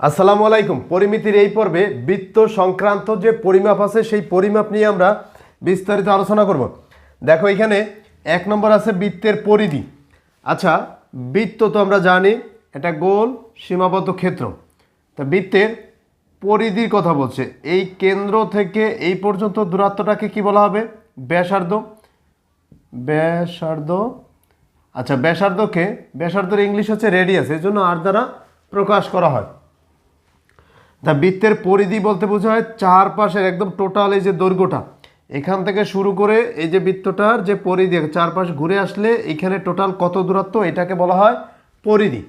আসসালামু আলাইকুম। পরিমিতির এই পর্বে বৃত্ত সংক্রান্ত যে পরিমাপ আছে, সেই পরিমাপ নিয়ে আমরা বিস্তারিত আলোচনা করব। দেখো, এখানে এক নম্বর আছে বৃত্তের পরিধি। আচ্ছা বৃত্ত তো আমরা জানি, এটা গোল সীমাবদ্ধ ক্ষেত্র। তা বৃত্তের পরিধির কথা বলছে। এই কেন্দ্র থেকে এই পর্যন্ত দূরত্বটাকে কি বলা হবে? ব্যাসার্ধ। ব্যাসার্ধ। আচ্ছা ব্যাসার্ধকে, ব্যাসার্ধের ইংলিশ হচ্ছে রেডিয়াস এই জন্য আর দ্বারা প্রকাশ করা হয়। তা বৃত্তের পরিধি বলতে বোঝা হয় চারপাশের একদম টোটাল এই যে দৈর্ঘ্যটা। এখান থেকে শুরু করে এই যে বৃত্তটার যে পরিধি চারপাশ ঘুরে আসলে এখানে টোটাল কত দূরত্ব এটাকে বলা হয় পরিধি।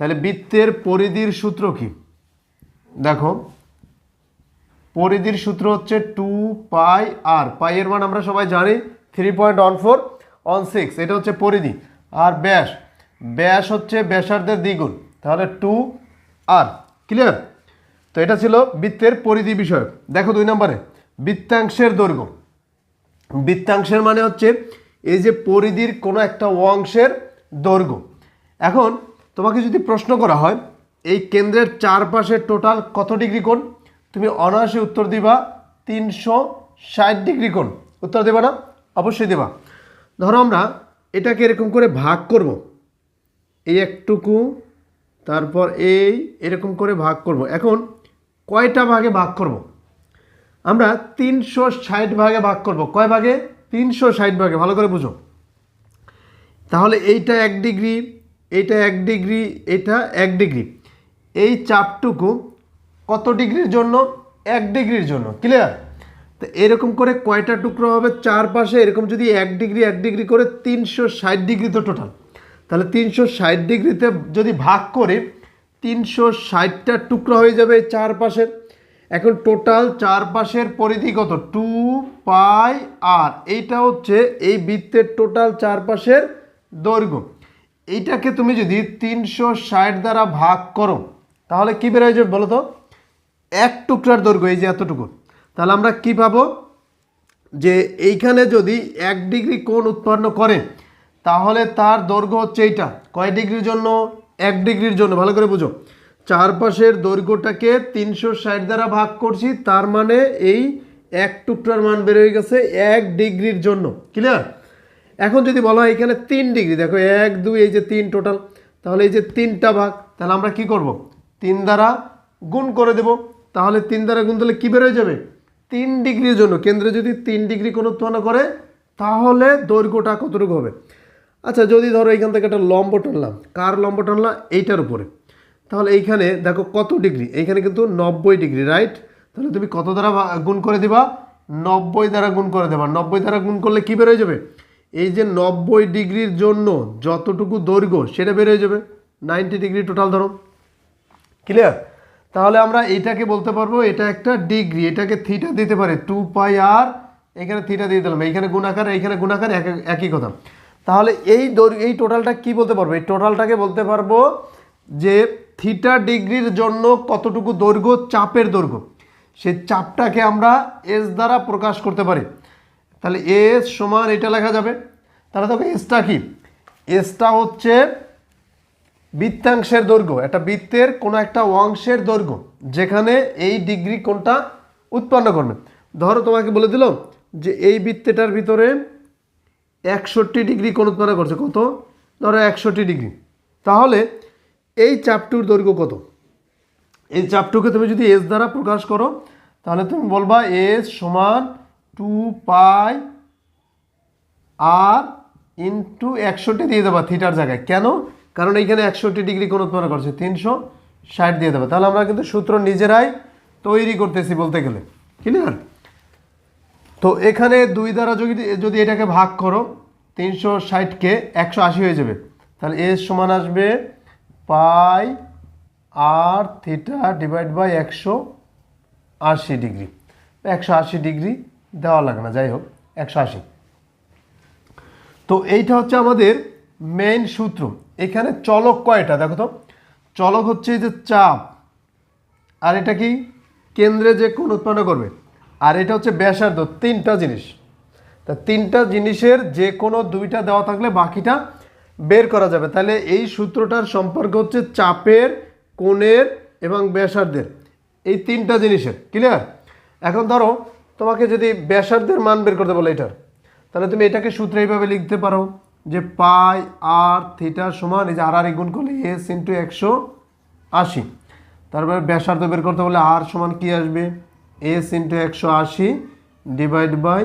তাহলে বৃত্তের পরিধির সূত্র কি? দেখো, পরিধির সূত্র হচ্ছে টু পাই আর। পাই এর মান আমরা সবাই জানি, three point one four, one six, এটা হচ্ছে পরিধি। আর ব্যাস ব্যাস হচ্ছে ব্যাসার্ধের দ্বিগুণ, তাহলে টু আর, ক্লিয়ার? তো এটা ছিল বৃত্তের পরিধি বিষয় দেখো দুই নম্বরে, বৃত্তাংশের দৈর্ঘ্য। বৃত্তাংশের মানে হচ্ছে এই যে পরিধির কোনো একটা অংশের দৈর্ঘ্য। এখন তোমাকে যদি প্রশ্ন করা হয়, এই কেন্দ্রের চারপাশে টোটাল কত ডিগ্রি কোণ? তুমি অনায়াসে উত্তর দিবা, তিনশো ষাট ডিগ্রি কোণ। উত্তর দেবা না? অবশ্যই দেবা। ধরো আমরা এটাকে এরকম করে ভাগ করব। এই একটুকু, তারপর এই এরকম করে ভাগ করব। এখন কয়টা ভাগে ভাগ করব? আমরা তিনশো ষাট ভাগে ভাগ করব। কয় ভাগে? তিনশো ষাট ভাগে, ভালো করে বুঝো। তাহলে এইটা এক ডিগ্রি, এইটা এক ডিগ্রি, এটা এক ডিগ্রি। এই চাপটুকু কত ডিগ্রির জন্য? এক ডিগ্রির জন্য। ক্লিয়ার তো এরকম করে কয়টা টুকরো হবে? চারপাশে এরকম যদি এক ডিগ্রি এক ডিগ্রি করে তিনশো ষাট ডিগ্রি তো টোটাল তাহলে তিনশো ষাট ডিগ্রিতে যদি ভাগ করে তিনশো ষাটটা টুকরো হয়ে যাবে চারপাশের। এখন টোটাল চারপাশের পরিধি কত? Two pi r. এইটা হচ্ছে এই বৃত্তের টোটাল চারপাশের দৈর্ঘ্য। এইটাকে তুমি যদি তিনশো ষাট দ্বারা ভাগ করো, তাহলে কী বেরোয় যাবে বলো তো? এক টুকরার দৈর্ঘ্য, এই যে এতটুকু। তাহলে আমরা কি পাবো? যে এইখানে যদি এক ডিগ্রি কোণ উৎপন্ন করে, তাহলে তার দৈর্ঘ্য হচ্ছে এইটা। কয় ডিগ্রির জন্য? এক ডিগ্রির জন্য, ভালো করে বুঝো। চারপাশের দৈর্ঘ্যটাকে তিনশো ষাট দ্বারা ভাগ করছি, তার মানে এই এক টুকরার মান বের হয়ে গেছে এক ডিগ্রির জন্য। ক্লিয়ার এখন যদি বলা হয় এখানে তিন ডিগ্রি, দেখো এক, দুই, এই যে তিন টোটাল তাহলে এই যে তিনটা ভাগ, তাহলে আমরা কি করব? তিন দ্বারা গুণ করে দেব, তাহলে তিন দ্বারা গুণ দিলে কী বেরোয় যাবে? তিন ডিগ্রির জন্য। কেন্দ্রে যদি তিন ডিগ্রি কোনো উৎপন্ন করে, তাহলে দৈর্ঘ্যটা কতটুকু হবে? আচ্ছা যদি ধরো এইখান থেকে একটা লম্ব টানলাম, কার লম্ব টানলাম? এইটার উপরে। তাহলে এইখানে দেখো কত ডিগ্রি? এইখানে কিন্তু নব্বই ডিগ্রি রাইট তাহলে তুমি কত দ্বারা গুণ করে দিবা? নব্বই দ্বারা গুণ করে দেবা। নব্বই দ্বারা গুণ করলে কী বেরোয় যাবে? এই যে নব্বই ডিগ্রির জন্য যতটুকু দৈর্ঘ্য, সেটা বেরোয় যাবে। নাইনটি ডিগ্রি টোটাল ধরো। ক্লিয়ার তাহলে আমরা এইটাকে বলতে পারব, এটা একটা ডিগ্রি। এটাকে থিটা দিতে পারে। টু পাই আর এখানে থিটা দিয়ে দিলাম। এইখানে গুণাকার এইখানে গুণাকার, এক- একই কথা। তাহলে এই দৈর্ঘ্য, এই টোটালটা কি বলতে পারব? এই টোটালটাকে বলতে পারব যে থিটা ডিগ্রির জন্য কতটুকু দৈর্ঘ্য? চাপের দৈর্ঘ্য। সেই চাপটাকে আমরা এস দ্বারা প্রকাশ করতে পারি। তাহলে এস সমান এটা লেখা যাবে। তাহলে দেখো এসটা কি? এসটা হচ্ছে বৃত্তাংশের দৈর্ঘ্য। একটা বৃত্তের কোনো একটা অংশের দৈর্ঘ্য, যেখানে এই ডিগ্রি কোনটা উৎপন্ন করবে। ধরো তোমাকে বলে দিল যে এই বৃত্তেটার ভিতরে একষট্টি ডিগ্রি কোণ উৎপন্ন করছে, কত? ধরো একষট্টি ডিগ্রি। তাহলে এই চাপটুর দৈর্ঘ্য কত? এই চাপটুকে তুমি যদি এস দ্বারা প্রকাশ করো, তাহলে তুমি বলবা এস সমান টু পাই আর ইন্টু একশোটি দিয়ে দেবা থিটার জায়গায়। কেন? কারণ এইখানে একষট্টি ডিগ্রি কোণ উৎপন্ন করছে, তিনশো ষাট দিয়ে দেবে। তাহলে আমরা কিন্তু সূত্র নিজেরাই তৈরি করতেছি বলতে গেলে। ক্লিয়ার তো এখানে দুই দ্বারা যদি যদি এটাকে ভাগ করো, তিনশো ষাটকে একশো আশি হয়ে যাবে। তাহলে এস সমান আসবে pi r theta divide by একশো আশি ডিগ্রি। একশো আশি ডিগ্রি দেওয়া লাগে না, যাই হোক, একশো আশি। তো এইটা হচ্ছে আমাদের মেইন সূত্র। এখানে চলক কয়টা, দেখো তো? চলক হচ্ছে যে চাপ। আর এটা কি? কেন্দ্রে যে কোন উৎপন্ন করবে। আর এটা হচ্ছে ব্যাসার্ধ, তিনটা জিনিস। তা তিনটা জিনিসের যে কোনো দুইটা দেওয়া থাকলে বাকিটা বের করা যাবে। তাহলে এই সূত্রটার সম্পর্ক হচ্ছে চাপের, কোণের এবং ব্যাসার্ধের। এই তিনটা জিনিসের ক্লিয়ার এখন ধরো, তোমাকে যদি ব্যাসার্ধের মান বের করতে বলে এটার, তাহলে তুমি এটাকে সূত্রে এইভাবে লিখতে পারো যে পাই আর থিটা সমান, এই যে আর আর গুণ করলে এস ইন্টু একশো আশি। তারপরে ব্যাসার্ধ বের করতে বলে আর সমান কি আসবে? এস ইন্টু একশো আশি ডিভাইড বাই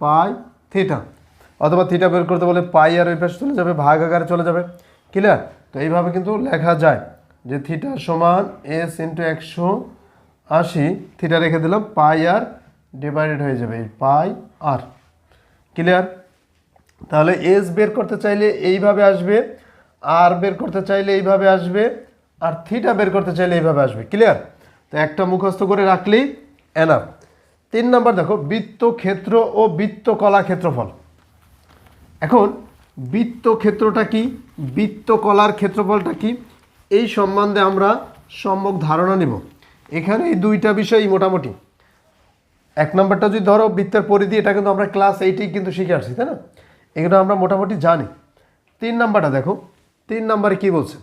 পাই থিটা অথবা থিটা বের করতে বলে পাই আর ওই পাশে চলে যাবে, ভাগ আকারে চলে যাবে। ক্লিয়ার তো এইভাবে কিন্তু লেখা যায় যে থিটা সমান এস ইন্টু একশো আশি থিটা রেখে দিলাম পাই আর ডিভাইডেড হয়ে যাবে এই পাই আর ক্লিয়ার তাহলে এস বের করতে চাইলে এইভাবে আসবে আর বের করতে চাইলে এইভাবে আসবে, আর থিটা বের করতে চাইলে এইভাবে আসবে। ক্লিয়ার তো একটা মুখস্থ করে রাখলেই এনাফ। তিন নম্বর দেখো বৃত্ত ক্ষেত্র ও বৃত্ত কলা ক্ষেত্রফল এখন বৃত্ত ক্ষেত্রটা কি? বৃত্ত কলার ক্ষেত্রফলটা কি? এই সম্বন্ধে আমরা সম্যক ধারণা নেব। এখানে এই দুইটা বিষয়ই মোটামুটি। এক নম্বরটা যদি ধরো, বৃত্তের পরিধি, এটা কিন্তু আমরা ক্লাস এইটেই কিন্তু শিখে আসছি, তাই না? এগুলো আমরা মোটামুটি জানি। তিন নাম্বারটা দেখো, তিন নাম্বারে কি বলছে?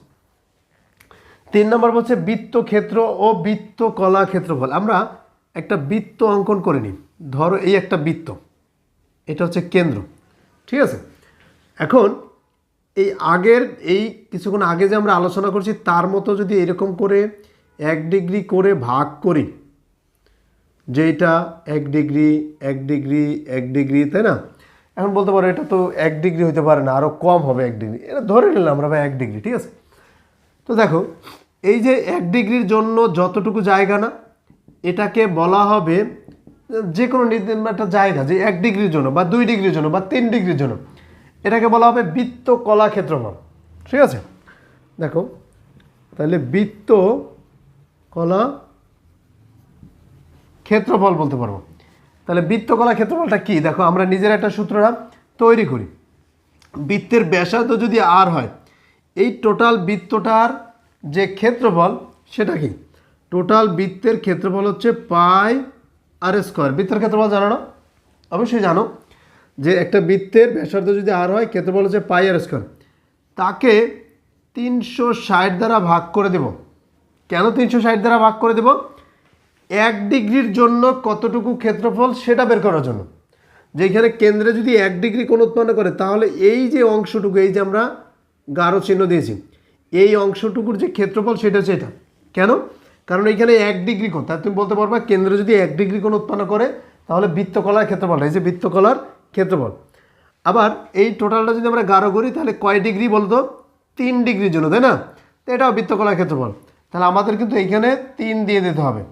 তিন নম্বর বলছে বৃত্ত ক্ষেত্র ও বৃত্ত কলা ক্ষেত্রফল আমরা একটা বৃত্ত অঙ্কন করে নিই। ধরো এই একটা বৃত্ত। এটা হচ্ছে কেন্দ্র। ঠিক আছে? এখন এই আগের, এই কিছুক্ষণ আগে যে আমরা আলোচনা করছি, তার মতো যদি এরকম করে এক ডিগ্রি করে ভাগ করি যেটা এক ডিগ্রি এক ডিগ্রি এক ডিগ্রি, তাই না? এখন বলতে পারো এটা তো এক ডিগ্রি হতে পারে না আরও কম হবে এক ডিগ্রি। এটা ধরে নিলাম আমরা ভাই এক ডিগ্রি, ঠিক আছে? তো দেখো, এই যে এক ডিগ্রির জন্য যতটুকু জায়গা না এটাকে বলা হবে যে কোনো একটা জায়গা, যে এক ডিগ্রির জন্য বা দুই ডিগ্রির জন্য বা তিন ডিগ্রির জন্য, এটাকে বলা হবে বৃত্ত কলা ক্ষেত্রফল। ঠিক আছে? দেখো, তাহলে বৃত্ত কলা ক্ষেত্রফল বলতে পারব। তাহলে বৃত্তকলা ক্ষেত্রফলটা কি? দেখো, আমরা নিজের একটা সূত্রটা তৈরি করি। বৃত্তের ব্যাসার্ধ যদি আর হয়, এই টোটাল বৃত্তটার যে ক্ষেত্রফল, সেটা কি? টোটাল বৃত্তের ক্ষেত্রফল হচ্ছে পাই আর স্কোয়ার বৃত্তের ক্ষেত্রফল জানো না? অবশ্যই জানো। যে একটা বৃত্তের ব্যাসার্ধ যদি আর হয়, ক্ষেত্রফল হচ্ছে পাই আর স্কোয়ার তাকে তিনশো ষাট দ্বারা ভাগ করে দেব। কেন তিনশো ষাট দ্বারা ভাগ করে দেব? এক ডিগ্রির জন্য কতটুকু ক্ষেত্রফল সেটা বের করার জন্য। যেখানে কেন্দ্রে যদি এক ডিগ্রি কোণ উৎপন্ন করে, তাহলে এই যে অংশটুকু, এই যে আমরা গাঢ় চিহ্ন দিয়েছি, এই অংশটুকুর যে ক্ষেত্রফল সেটা হচ্ছে এটা। কেন? কারণ এইখানে এক ডিগ্রি কোণ তাই তুমি বলতে পারবা কেন্দ্র যদি এক ডিগ্রি কোণ উৎপন্ন করে, তাহলে বৃত্তকলার ক্ষেত্রফলটা এই যে বৃত্তকলার ক্ষেত্রফল। আবার এই টোটালটা যদি আমরা গাঢ় করি, তাহলে কয় ডিগ্রি বলতো? তিন ডিগ্রির জন্য, তাই না? তো এটাও বৃত্তকলার ক্ষেত্রফল। তাহলে আমাদের কিন্তু এইখানে তিন দিয়ে দিতে হবে।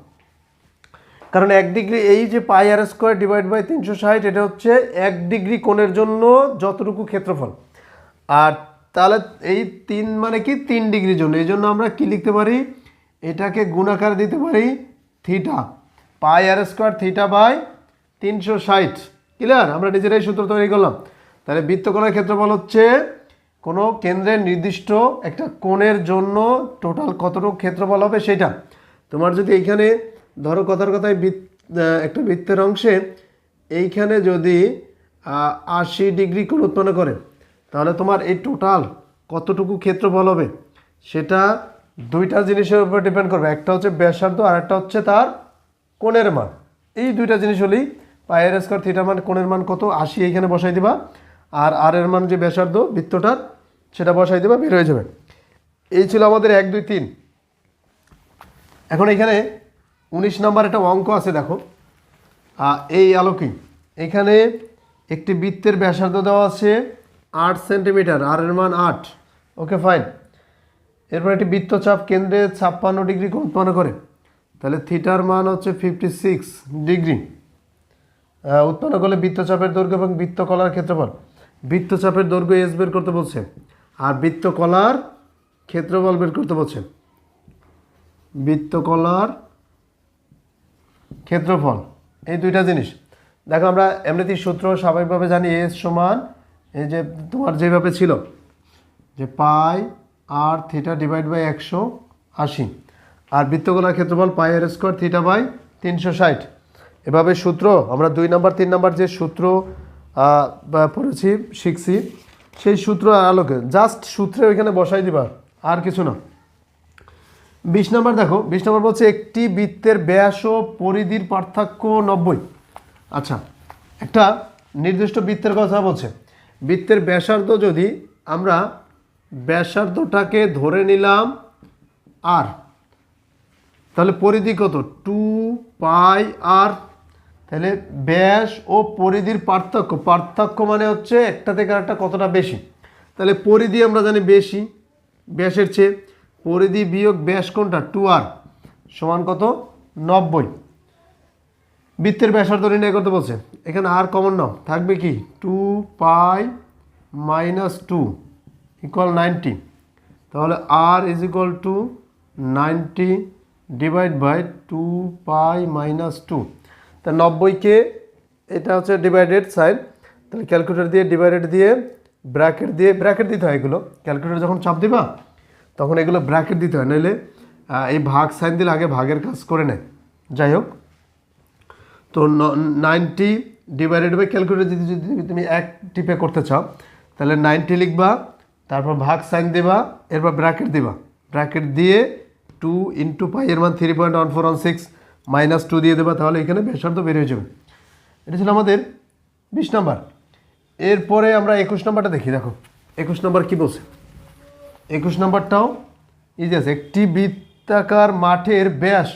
কারণ এক ডিগ্রি, এই যে pi r square divide by তিনশো ষাট, এটা হচ্ছে এক ডিগ্রি কোণের জন্য যতটুকু ক্ষেত্রফল। আর তাহলে এই তিন মানে কি? তিন ডিগ্রির জন্য। এই জন্য আমরা কি লিখতে পারি? এটাকে গুণাকার দিতে পারি theta pi r square theta by তিনশো ষাট। ক্লিয়ার আমরা নিজেরাই সূত্র তৈরি করলাম। তাহলে বৃত্তকোণের ক্ষেত্রফল হচ্ছে কোনো কেন্দ্রের নির্দিষ্ট একটা কোণের জন্য টোটাল কতটুকু ক্ষেত্রফল হবে সেটা। তোমার যদি এইখানে, ধরো কথার কথায় একটা বৃত্তের অংশে এইখানে যদি আশি ডিগ্রি কোণ উৎপন্ন করে, তাহলে তোমার এই টোটাল কতটুকু ক্ষেত্রফল হবে? সেটা দুইটা জিনিসের উপর ডিপেন্ড করবে। একটা হচ্ছে ব্যাসার্ধ আর একটা হচ্ছে তার কোণের মান। এই দুইটা জিনিস হলেই পায়ের স্কোয়ার থিটার মান কোণের মান কত? আশি, এইখানে বসাই দিবা। আর আর এর মান যে ব্যাসার্ধ, বৃত্তটার, সেটা বসাই দিবা, বের হয়ে যাবে। এই ছিল আমাদের এক, দুই, তিন। এখন এখানে উনিশ নম্বর একটা অঙ্ক আছে, দেখো। এই আলোকেই। এখানে একটি বৃত্তের ব্যাসার্ধ দেওয়া আছে আট সেন্টিমিটার আর এর মান আট। ওকে ফাইন এরপর একটি বৃত্তচাপ কেন্দ্রে ছাপ্পান্ন ডিগ্রি কোণ উৎপন্ন করে। তাহলে থিটার মান হচ্ছে ফিফটি সিক্স ডিগ্রি উৎপন্ন করলে বৃত্তচাপের দৈর্ঘ্য এবং বৃত্তকলার ক্ষেত্রফল। বৃত্তচাপের দৈর্ঘ্য এস বের করতে বলছে, আর বৃত্তকলার ক্ষেত্রফল বের করতে বলছে। বৃত্তকলার ক্ষেত্রফল, এই দুইটা জিনিস। দেখো, আমরা এমনিতেই সূত্র স্বাভাবিকভাবে জানি এস সমান এই যে তোমার যেভাবে ছিল, যে pi r theta divide by একশো আশি। আর বৃত্তকলার ক্ষেত্রফল আর স্কোয়ার থিটা বাই তিনশো ষাট। এভাবে সূত্র, আমরা দুই নাম্বার, তিন নাম্বার যে সূত্র পড়েছি, শিখছি, সেই সূত্র আলোকে। জাস্ট সূত্রে ওইখানে বসাই দিবা, আর কিছু না। বিশ নম্বর দেখো, বিশ নম্বর বলছে একটি বৃত্তের ব্যাস ও পরিধির পার্থক্য নব্বই। আচ্ছা একটা নির্দিষ্ট বৃত্তের কথা বলছে। বৃত্তের ব্যাসার্ধ যদি আমরা ব্যাসার্ধটাকে ধরে নিলাম আর তাহলে পরিধি কত? টু পাই আর তাহলে ব্যাস ও পরিধির পার্থক্য। পার্থক্য মানে হচ্ছে একটা থেকে একটা কতটা বেশি? তাহলে পরিধি আমরা জানি বেশি, ব্যাসের চেয়ে। পরিধি বিয়োগ ব্যাস কোনটা? টু আর সমান কত? নব্বই। বৃত্তের ব্যাসার্ধ নির্ণয় করতে বলছে। এখানে আর কমন নাও। থাকবে কি? Two pi minus two equal ninety তাহলে r is equal to ninety divide by two pi minus two তা নব্বইকে এটা হচ্ছে ডিভাইডেড সাইড তাহলে ক্যালকুলেটর দিয়ে ডিভাইডেড দিয়ে ব্র্যাকেট দিয়ে ব্র্যাকেট দিতে হয় এগুলো। ক্যালকুলেটর যখন চাপ দিবা তখন এগুলো ব্র্যাকেট দিতে হয়। আহ, এই ভাগ সাইন দিলে আগে ভাগের কাজ করে নেয় যাই হোক। তো নাইনটি ডিভাইডেড বাই ক্যালকুলেটর যদি যদি তুমি এক টিপে করতে চাও তাহলে নাইনটি লিখবা। তারপর ভাগ সাইন দেবা, এরপর ব্র্যাকেট দিবা। ব্র্যাকেট দিয়ে টু ইন্টু পাই এর মান three point one four one six minus two দিয়ে দেবা, তাহলে এখানে ব্যাসার্ধ বের হয়ে যাবে। এটা ছিল আমাদের বিশ নাম্বার। এরপরে আমরা একুশ নাম্বারটা দেখি, দেখো। একুশ নাম্বার কি বলছে? একুশ নম্বরটাও ইজি আছে। একটি বৃত্তাকার মাঠের ব্যাস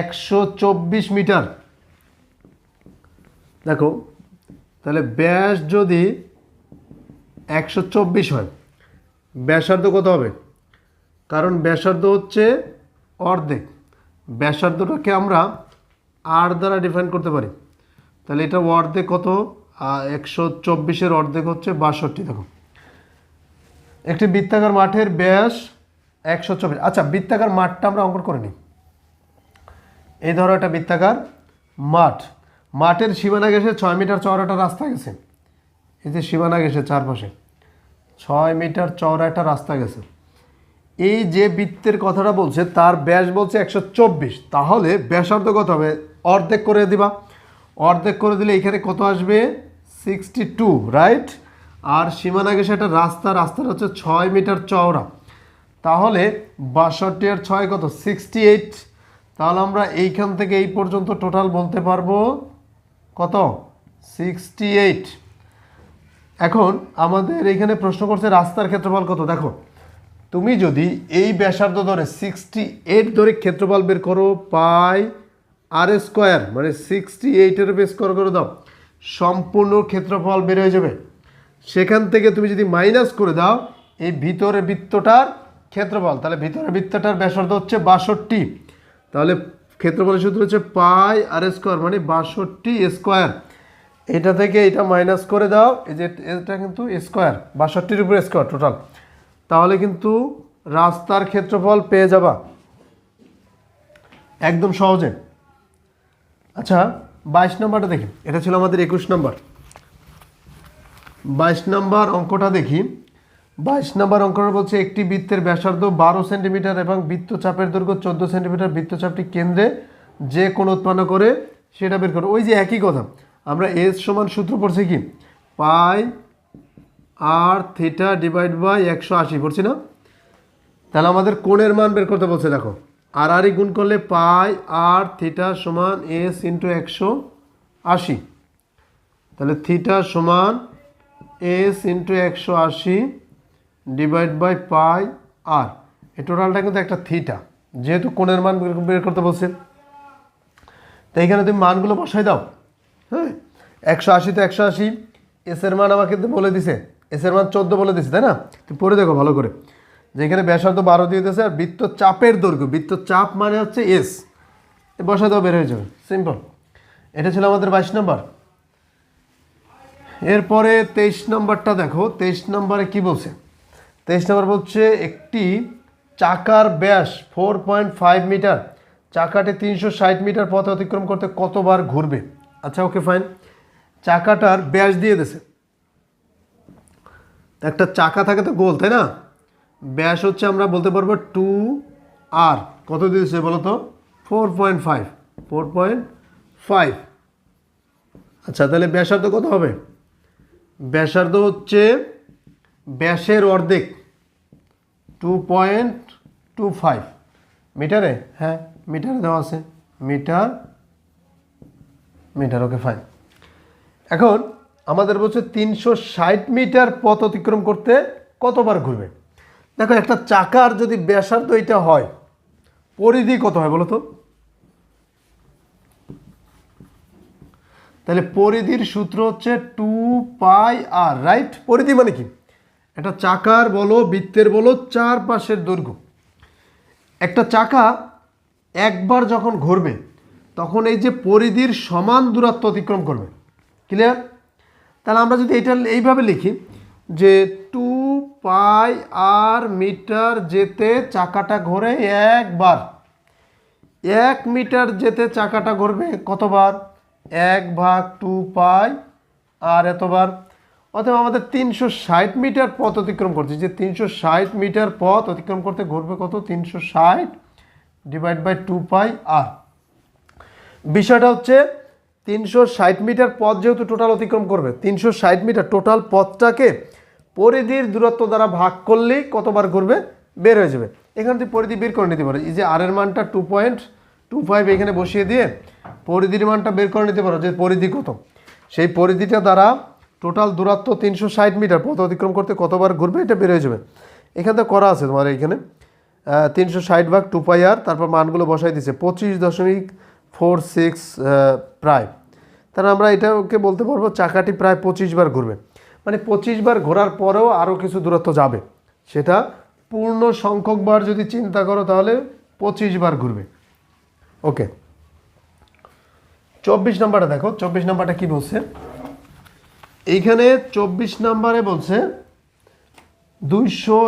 একশো চব্বিশ মিটার। দেখো, তাহলে ব্যাস যদি একশো চব্বিশ হয়। ব্যাসার্ধ কত হবে? কারণ ব্যাসার্ধ হচ্ছে অর্ধেক। ব্যাসার্ধটাকে আমরা আর দ্বারা ডিফাইন করতে পারি। তাহলে এটা অর্ধেক কত? একশো চব্বিশের অর্ধেক হচ্ছে বাষট্টি, দেখো। একটি বৃত্তাকার মাঠের ব্যাস একশো চব্বিশ। আচ্ছা বৃত্তাকার মাঠটা আমরা অঙ্কন করে নিই। এই ধরো একটা বৃত্তাকার মাঠ। মাঠের সীমানা গেছে ছয় মিটার চওড়াটা রাস্তা গেছে। এই যে সীমানা গেছে চারপাশে, ছয় মিটার চওড়া একটা রাস্তা গেছে। এই যে বৃত্তের কথাটা বলছে, তার ব্যাস বলছে একশো চব্বিশ। তাহলে ব্যাসার্ধ কত হবে, অর্ধেক করে দিবা। অর্ধেক করে দিলে এখানে কত আসবে? Sixty two, right? আর সীমানা গেছে একটা রাস্তা, রাস্তাটা হচ্ছে ছয় মিটার চওড়া। তাহলে বাষট্টি আর ছয় কত? Sixty eight. তাহলে আমরা এইখান থেকে এই পর্যন্ত টোটাল বলতে পারব কত? Sixty eight. এখন আমাদের এখানে প্রশ্ন করছে, রাস্তার ক্ষেত্রফল কত? দেখো, তুমি যদি এই ব্যাসার্ধ ধরে সিক্সটি এইট ধরে ক্ষেত্রফল বের করো, পাই আর স্কোয়ার মানে সিক্সটি এইটের বেস করে করে দাও, সম্পূর্ণ ক্ষেত্রফল বের হয়ে যাবে। সেখান থেকে তুমি যদি মাইনাস করে দাও, এই ভিতরে বৃত্তটার ক্ষেত্রফল, তাহলে ভিতরে বৃত্তটার ব্যাসার্ধ হচ্ছে বাষট্টি। তাহলে ক্ষেত্রফলের সূত্র হচ্ছে পাই আর স্কোয়ার মানে বাষট্টি স্কোয়ার। এটা থেকে এটা মাইনাস করে দাও, এই যে এটা কিন্তু স্কোয়ার বাষট্টির উপরে স্কোয়ার টোটাল তাহলে কিন্তু রাস্তার ক্ষেত্রফল পেয়ে যাবা। একদম সহজে। আচ্ছা বাইশ নম্বরটা দেখি। এটা ছিল আমাদের একুশ নম্বর। বাইশ নম্বর অঙ্কটা দেখি। বাইশ নম্বর অঙ্কটা বলছে, একটি বৃত্তের ব্যাসার্ধ বারো সেন্টিমিটার এবং বৃত্তচাপের দৈর্ঘ্য চোদ্দ সেন্টিমিটার বৃত্তচাপটি কেন্দ্রে যে কোণ উৎপন্ন করে সেটা বের করো। ওই যে একই কথা। আমরা এস সমান সূত্র পড়ছি কি? Pi r theta divide by একশো আশি, পড়ছি না? তাহলে আমাদের কোণের মান বের করতে বলছে, দেখো। আর আর গুণ করলে পাই আর থিটা সমান এস ইন্টু একশো আশি। তাহলে থিটা সমান এস ইন্টু একশো আশি ডিভাইড বাই পাই আর এই টোটালটা কিন্তু একটা থিটা যেহেতু কোণের মান বের- বের করতে বলছে। তো এইখানে তুমি মানগুলো বসাই দাও। হ্যাঁ একশো আশি তো একশো আশি। এসের মান আমাকে বলে দিছে। এসের মান চোদ্দ বলে দিছে, তাই না? তুমি পড়ে দেখো ভালো করে। যেখানে ব্যাসার্ধ বারো দিয়ে দিয়েছে, আর বৃত্ত চাপের দৈর্ঘ্য। বৃত্ত চাপ মানে হচ্ছে এস বসা দাও, বের হয়ে যাবে। সিম্পল এটা ছিল আমাদের বাইশ নম্বর। এরপরে তেইশ নম্বরটা দেখো। তেইশ নম্বরে কি বলছে? তেইশ নম্বর বলছে একটি চাকার ব্যাস ফোর পয়েন্ট ফাইভ মিটার চাকাটি তিনশো ষাট মিটার পথ অতিক্রম করতে কতবার ঘুরবে? আচ্ছা ওকে ফাইন চাকাটার ব্যাস দিয়ে দিছে। একটা চাকা থাকে তো গোল, তাই না? ব্যাস হচ্ছে আমরা বলতে পারব টু আর কত দিয়েছে বলো তো? Four point five four point five আচ্ছা তাহলে ব্যাসার্ধ কত হবে? ব্যাসার্ধ হচ্ছে ব্যাসের অর্ধেক। টু পয়েন্ট টু ফাইভ মিটারে? হ্যাঁ মিটারে দেওয়া আছে। মিটার মিটার ওকে ফাইন এখন আমাদের বলছে তিনশো ষাট মিটার পথ অতিক্রম করতে কতবার ঘুরবে? দেখো, একটা চাকার যদি ব্যাসার্ধ এটা হয়, পরিধি কত হয় বলো তো? তাহলে পরিধির সূত্র হচ্ছে টু পাই আর রাইট পরিধি মানে কি? একটা চাকার বলো, বৃত্তের বলো চার পাশের দৈর্ঘ্য। একটা চাকা একবার যখন ঘুরবে তখন এই যে পরিধির সমান দূরত্ব অতিক্রম করবে। ক্লিয়ার তাহলে আমরা যদি এটা এইভাবে লিখি যে টু পাই আর মিটার যেতে চাকাটা ঘোরে একবার। এক মিটার যেতে চাকাটা ঘুরবে কতবার? এক ভাগ টু পাই আর এতবার। অথবা আমাদের তিনশো ষাট মিটার পথ অতিক্রম করছে। যে তিনশো ষাট মিটার পথ অতিক্রম করতে ঘুরবে কত? তিনশো ষাট divide by two pi r বিষয়টা হচ্ছে তিনশো ষাট মিটার পথ যেহেতু টোটাল অতিক্রম করবে, তিনশো ষাট মিটার টোটাল পথটাকে পরিধির দূরত্ব দ্বারা ভাগ করলেই কতবার ঘুরবে? বের হয়ে যাবে। এখান থেকে পরিধি বের করে নিতে পারো। এই যে আর এর মানটা টু পয়েন্ট টু ফাইভ এখানে বসিয়ে দিয়ে পরিধির মানটা বের করে নিতে পারো যে পরিধি কত। সেই পরিধিটা দ্বারা টোটাল দূরত্ব তিনশো ষাট মিটার, পথ অতিক্রম করতে কতবার ঘুরবে এটা বের হয়ে যাবে। এখানে তো করা আছে তোমার এখানে তিনশো ষাট ভাগ টু পাই আর তারপর মানগুলো বসাই দিচ্ছে পঁচিশ দশমিক ফোর, সিক্স প্রায়। তাহলে আমরা এটাকে বলতে পারব চাকাটি প্রায় পঁচিশ বার ঘুরবে। মানে পঁচিশ বার ঘোরার পরেও আরও কিছু দূরত্ব যাবে। সেটা পূর্ণ সংখ্যক বার যদি চিন্তা করো তাহলে পঁচিশ বার ঘুরবে। ওকে। চব্বিশ নাম্বারটা দেখো, চব্বিশ নাম্বারটা কি বলছে? এইখানে চব্বিশ নাম্বারে বলছে, দুইশো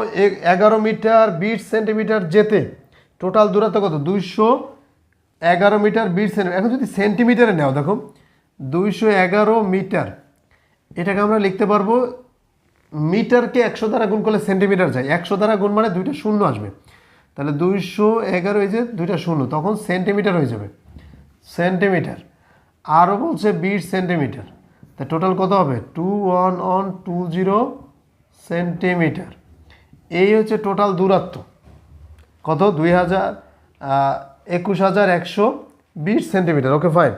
এগারো মিটার বিশ সেন্টিমিটার যেতে। টোটাল দূরত্ব কত? দুইশো এগারো মিটার বিশ সেন্টিমিটার। এখন যদি সেন্টিমিটারে নেও, দেখো, দুইশো এগারো মিটার। এটাকে আমরা লিখতে পারব, মিটারকে একশো দ্বারা গুণ করলে সেন্টিমিটার যায়। একশো দ্বারা গুণ মানে দুইটা শূন্য আসবে। তাহলে দুইশো এগারো এই যে দুইটা শূন্য, তখন সেন্টিমিটার হয়ে যাবে। সেন্টিমিটার। আরও বলছে বিশ সেন্টিমিটার। তা টোটাল কত হবে? Two one one two zero centimetre. এই হচ্ছে টোটাল দূরত্ব। কত? দুই হাজার একুশ হাজার একশো বিশ সেন্টিমিটার। ওকে ফাইন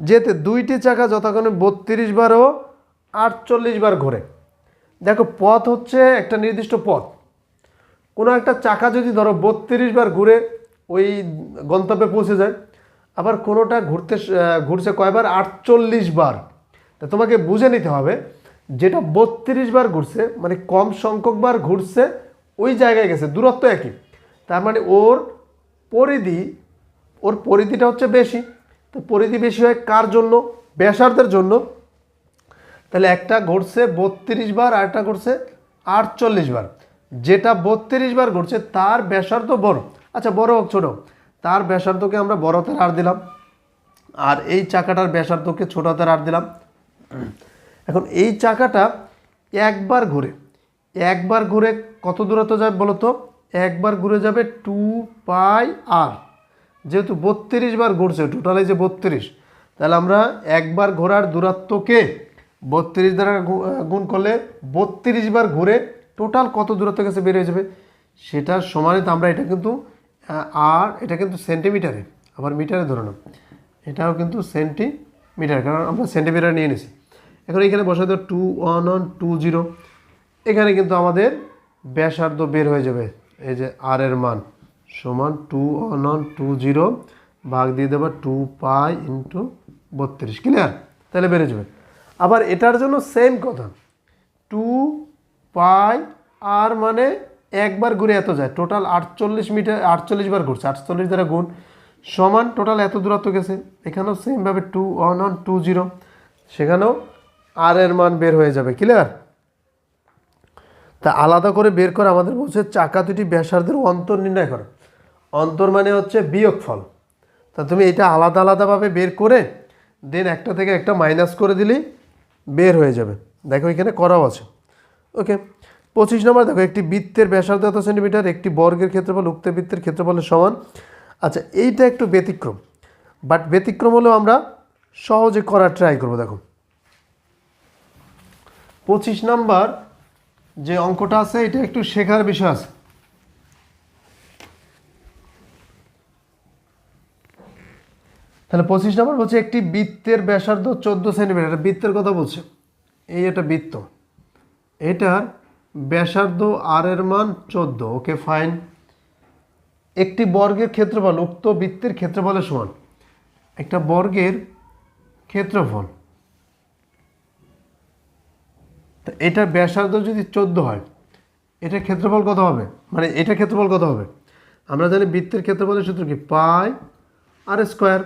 যেতে দুইটি চাকা যথাক্রমে বত্রিশ বার ও আটচল্লিশ বার ঘোরে। দেখো, পথ হচ্ছে একটা নির্দিষ্ট পথ। কোনো একটা চাকা যদি ধরো বত্রিশ বার ঘুরে ওই গন্তব্যে পৌঁছে যায়, আবার কোনোটা ঘুরতে ঘুরছে কয়বার? আটচল্লিশ বার। তা তোমাকে বুঝে নিতে হবে, যেটা বত্রিশ বার ঘুরছে মানে কম সংখ্যক বার ঘুরছে, ওই জায়গায় গেছে। দূরত্ব একই। তার মানে ওর পরিধি, ওর পরিধিটা হচ্ছে বেশি। তো পরিধি বেশি হয় কার জন্য? ব্যাসার্ধের জন্য। তাহলে একটা ঘটছে বত্রিশ বার, আর একটা ঘটছে আটচল্লিশ বার। যেটা বত্রিশ বার ঘটছে, তার ব্যাসার্ধ বড়। আচ্ছা বড় হোক, ছোটো তার ব্যাসার্ধকে আমরা বড় হাতের আর দিলাম। আর এই চাকাটার ব্যাসার্ধকে ছোট হাতের আর দিলাম। এখন এই চাকাটা একবার ঘুরে একবার ঘুরে কত দূরত্ব যাবে বলো তো একবার ঘুরে যাবে টু পাই আর যেহেতু বত্রিশ বার ঘুরছে টোটাল যে বত্রিশ। তাহলে আমরা একবার ঘোরার দূরত্বকে বত্রিশ দ্বারা গুণ করলে বত্রিশ বার ঘুরে টোটাল কত দূরত্ব গেছে বের হয়ে যাবে? সেটার সমানিত আমরা এটা কিন্তু আর এটা কিন্তু সেন্টিমিটারে আবার মিটারে ধরে নাও। এটাও কিন্তু সেন্টিমিটার কারণ আমরা সেন্টিমিটার নিয়ে নিছি। এখন এখানে বসে দেবো two one one two zero এখানে কিন্তু আমাদের ব্যাসার্ধ বের হয়ে যাবে এই যে আর এর মান সমান two one one two zero ভাগ দিয়ে দেবো টু পাই ইন্টু বত্রিশ ক্লিয়ার তাহলে বেড়ে যাবে। আবার এটার জন্য সেম কথা। টু পাই আর মানে একবার ঘুরে এত যায়। টোটাল আটচল্লিশ মিটার আটচল্লিশ বার ঘুরছে, আটচল্লিশ দ্বারা গুণ সমান টোটাল এত দূরত্ব গেছে। এখানেও সেমভাবে two one one two zero সেখানেও আর এর মান বের হয়ে যাবে ক্লিয়ার তা আলাদা করে বের করে আমাদের বলছে চাকা দুটি ব্যাসার্ধের অন্তর নির্ণয় করো। অন্তর মানে হচ্ছে বিয়োগফল তা তুমি এটা আলাদা আলাদাভাবে বের করে দেন একটা থেকে একটা মাইনাস করে দিলেই বের হয়ে যাবে। দেখো এখানে করাও আছে। ওকে পঁচিশ নম্বর দেখো, একটি বৃত্তের ব্যাসার্ধ এত সেন্টিমিটার একটি বর্গের ক্ষেত্রফল, উক্ত বৃত্তের ক্ষেত্রফলের সমান। আচ্ছা এইটা একটু ব্যতিক্রম। বাট ব্যতিক্রম হলেও আমরা সহজে করার ট্রাই করব, দেখো। পঁচিশ নাম্বার যে অঙ্কটা আছে, এটা একটু শেখার বিষয় আছে। তাহলে পঁচিশ নম্বর বলছে, একটি বৃত্তের ব্যাসার্ধ চোদ্দ সেন্টিমিটার। বৃত্তের কথা বলছে। এই এটা বৃত্ত। এটার ব্যাসার্ধ আর এর মান চোদ্দ। ওকে ফাইন একটি বর্গের ক্ষেত্রফল, উক্ত বৃত্তের ক্ষেত্রফলের সমান। একটা বর্গের ক্ষেত্রফল। এটার ব্যাসার্ধ যদি চোদ্দ হয়, এটার ক্ষেত্রফল কত হবে? মানে এটার ক্ষেত্রফল কত হবে? আমরা জানি বৃত্তের ক্ষেত্রফলের সূত্র কি? Pi r square.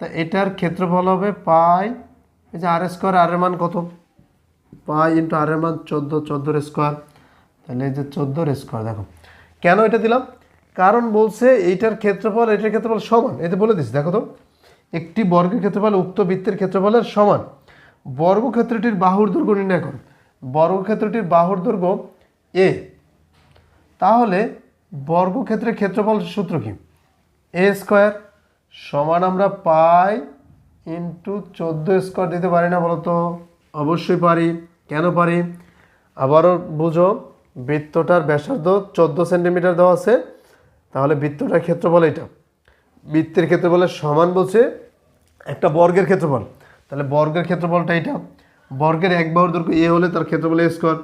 তা এটার ক্ষেত্রফল হবে পাই, এই যে আর স্কোয়ার, আর মান কত? পাই ইন্টু আর মান চোদ্দ, চোদ্দোর স্কোয়ার। তাহলে এই যে চোদ্দোর স্কোয়ার, দেখো। কেন এটা দিলাম? কারণ বলছে এইটার ক্ষেত্রফল, এটার ক্ষেত্রফল সমান। এতে বলে দিচ্ছি দেখো তো। একটি বর্গের ক্ষেত্রফল উক্ত বৃত্তের ক্ষেত্রফলের সমান। বর্গক্ষেত্রটির বাহুর দৈর্ঘ্য নির্ণয় করুন বর্গক্ষেত্রটির বাহুর দৈর্ঘ্য এ তাহলে বর্গক্ষেত্রের ক্ষেত্রফল সূত্র কি? এ স্কোয়ার সমান আমরা পাই ইন্টু চোদ্দ স্কোয়ার দিতে পারি না বলো তো অবশ্যই পারি। কেন পারি? আবারও বুঝো, বৃত্তটার ব্যাসার্ধ চোদ্দ সেন্টিমিটার দেওয়া আছে। তাহলে বৃত্তটার ক্ষেত্রফল এটা বৃত্তের ক্ষেত্রফলের সমান বলছে একটা বর্গের ক্ষেত্রফল। তাহলে বর্গের ক্ষেত্রফলটা এটা বর্গের এক বাহুর দৈর্ঘ্য এ হলে তার ক্ষেত্রফল এ স্কোয়ার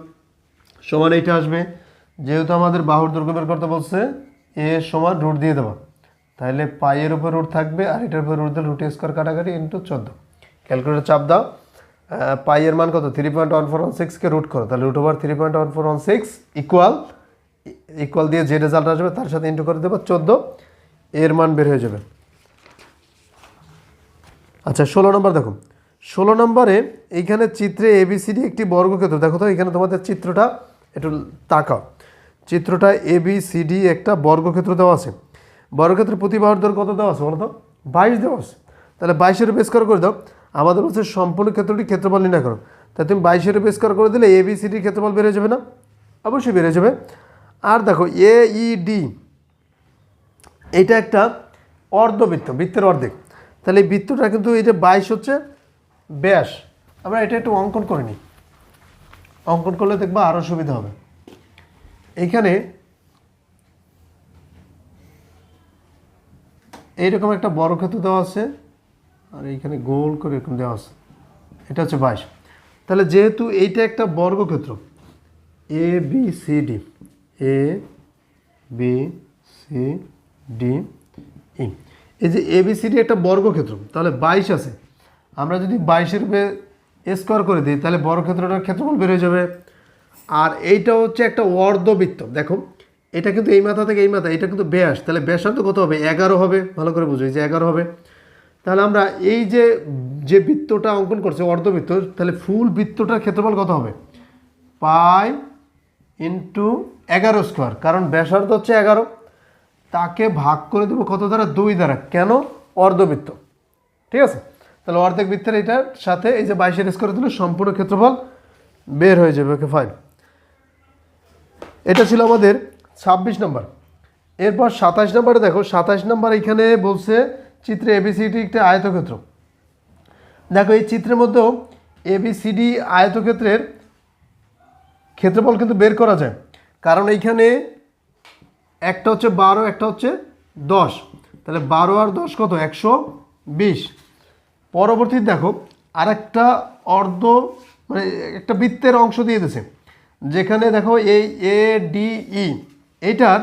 সমান এইটা আসবে। যেহেতু আমাদের বাহুর দৈর্ঘ্য বের করতে বলছে, এ সমান রুট দিয়ে দেওয়া তাহলে পায়ের উপর রুট থাকবে আর এটার উপর রুট দিলে রুট স্কোয়ার কাটাকাটি ইন্টু চোদ্দ। ক্যালকুলেটর চাপ দাও। পাইয়ের মান কত? Three point one four one সিক্সকে root করো। তাহলে root over three point one four one six equal equal দিয়ে যে রেজাল্ট আসবে তার সাথে ইন্টু করে দেবো চোদ্দ। এর মান বের হয়ে যাবে। আচ্ছা ষোলো নম্বর দেখো। ষোলো নম্বরে এইখানে চিত্রে এবিসিডি একটি বর্গক্ষেত্র। দেখো তো, এখানে তোমাদের চিত্রটা একটু তাকাও। চিত্রটা এবিসিডি একটা বর্গক্ষেত্র দেওয়া আছে। বর্গক্ষেত্রের প্রতি বাহুর দৈর্ঘ্য কত দেওয়া আছে বলো তো? বাইশ দেওয়া আছে। তাহলে বাইশের বেস করে করে দাও। আমাদের হচ্ছে সম্পূর্ণ ক্ষেত্রটি ক্ষেত্রফল নির্ণয় করো। তাই তুমি বাইশের বেস করে করে দিলে এবিসিডির ক্ষেত্রফল বেড়ে যাবে না? অবশ্যই বেড়ে যাবে। আর দেখো এ ই ডি এটা একটা অর্ধবৃত্ত, বৃত্তের অর্ধেক। তাহলে এই বৃত্তটা কিন্তু এই যে বাইশ হচ্ছে ব্যাস আমরা এটা একটু অঙ্কন করে নিই। অঙ্কন করলে দেখব আরও সুবিধা হবে। এইখানে এইরকম একটা বড় ক্ষেত্র দেওয়া আছে, আর এইখানে গোল করে এরকম দেওয়া আছে। এটা হচ্ছে বাইশ। তাহলে যেহেতু এইটা একটা বর্গক্ষেত্র A B C D A B C D E এই যে এ বি সি ডি একটা বর্গক্ষেত্র, তাহলে বাইশ আছে। আমরা যদি বাইশের রূপে স্কোয়ার করে দিই, তাহলে বর্গক্ষেত্রটার ক্ষেত্রফল বের হয়ে যাবে। আর এইটা হচ্ছে একটা অর্ধবৃত্ত। দেখো, এটা কিন্তু এই মাথা থেকে এই মাথা, এটা কিন্তু ব্যাস। তাহলে ব্যাসার্ধ কত হবে? এগারো হবে। ভালো করে বুঝো, এই যে এগারো হবে। তাহলে আমরা এই যে যে বৃত্তটা অঙ্কন করছে, অর্ধবৃত্ত, তাহলে ফুল বৃত্তটার ক্ষেত্রফল কত হবে? পাই ইন্টু এগারো স্কোয়ার কারণ ব্যাসার্ধ হচ্ছে এগারো। তাকে ভাগ করে দেবো কত দ্বারা? দুই দ্বারা। কেন? অর্ধবৃত্ত। ঠিক আছে? তাহলে অর্ধেক বৃত্তের এটার সাথে এই যে বাইশের স্কোয়ার দিলে, সম্পূর্ণ ক্ষেত্রফল বের হয়ে যাবে, ওকে ফাইন এটা ছিল আমাদের ছাব্বিশ নম্বর। এরপর সাতাশ নম্বরে দেখো, সাতাশ নম্বর এখানে বলছে চিত্রে এবিসিডি একটা আয়তক্ষেত্র। দেখো, এই চিত্রের মধ্যেও এবিসিডি আয়তক্ষেত্রের ক্ষেত্রফল কিন্তু বের করা যায়। কারণ এইখানে একটা হচ্ছে বারো, একটা হচ্ছে দশ। তাহলে বারো আর দশ কত? একশো বিশ। পরবর্তী দেখো আর একটা অর্ধ মানে একটা বৃত্তের অংশ দিয়ে দিয়েছে। যেখানে দেখো এই এ ডি ই এইটার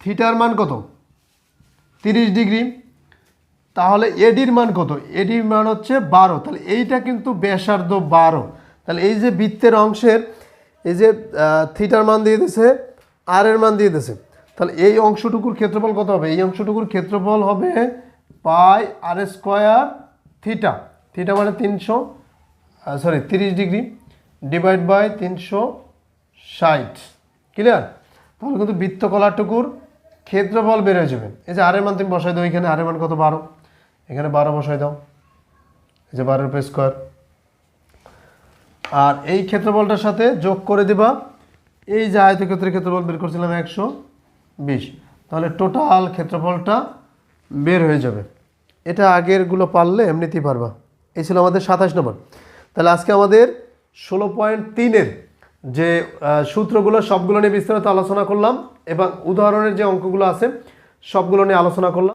থিটার মান কত? তিরিশ ডিগ্রি। তাহলে এডির মান কত? এডির মান হচ্ছে বারো। তাহলে এইটা কিন্তু ব্যাসার্ধ বারো। তাহলে এই যে বৃত্তের অংশের, এই যে থিটার মান দিয়ে দিছে আর এর মান দিয়ে দিছে তাহলে এই অংশটুকুর ক্ষেত্রফল কত হবে? এই অংশটুকুর ক্ষেত্রফল হবে pi r square theta theta মানে তিনশো সরি তিরিশ ডিগ্রি ডিভাইড বাই তিনশো ষাট। ক্লিয়ার তাহলে কিন্তু বৃত্তকলাটুকুর ক্ষেত্রফল বের হয়ে যাবে। এই যে আরের মান তুমি বসাই দাও, এখানে আরের মান কত? বারো। এখানে বারো বসাই দাও। এই যে বারোর পে স্কোয়ার আর এই ক্ষেত্রফলটার সাথে যোগ করে দিবা। এই যে আয়তক্ষেত্রের ক্ষেত্রফল বের করছিলাম একশো বিশ। তাহলে টোটাল ক্ষেত্রফলটা বের হয়ে যাবে। এটা আগেরগুলো পারলে এমনিতেই পারবা। এই ছিল আমাদের সাতাশ নম্বর। তাহলে আজকে আমাদের ষোলো পয়েন্ট তিনের যে সূত্রগুলো, সবগুলো নিয়ে বিস্তারিত আলোচনা করলাম এবং উদাহরণের যে অঙ্কগুলো আছে, সবগুলো নিয়ে আলোচনা করলাম।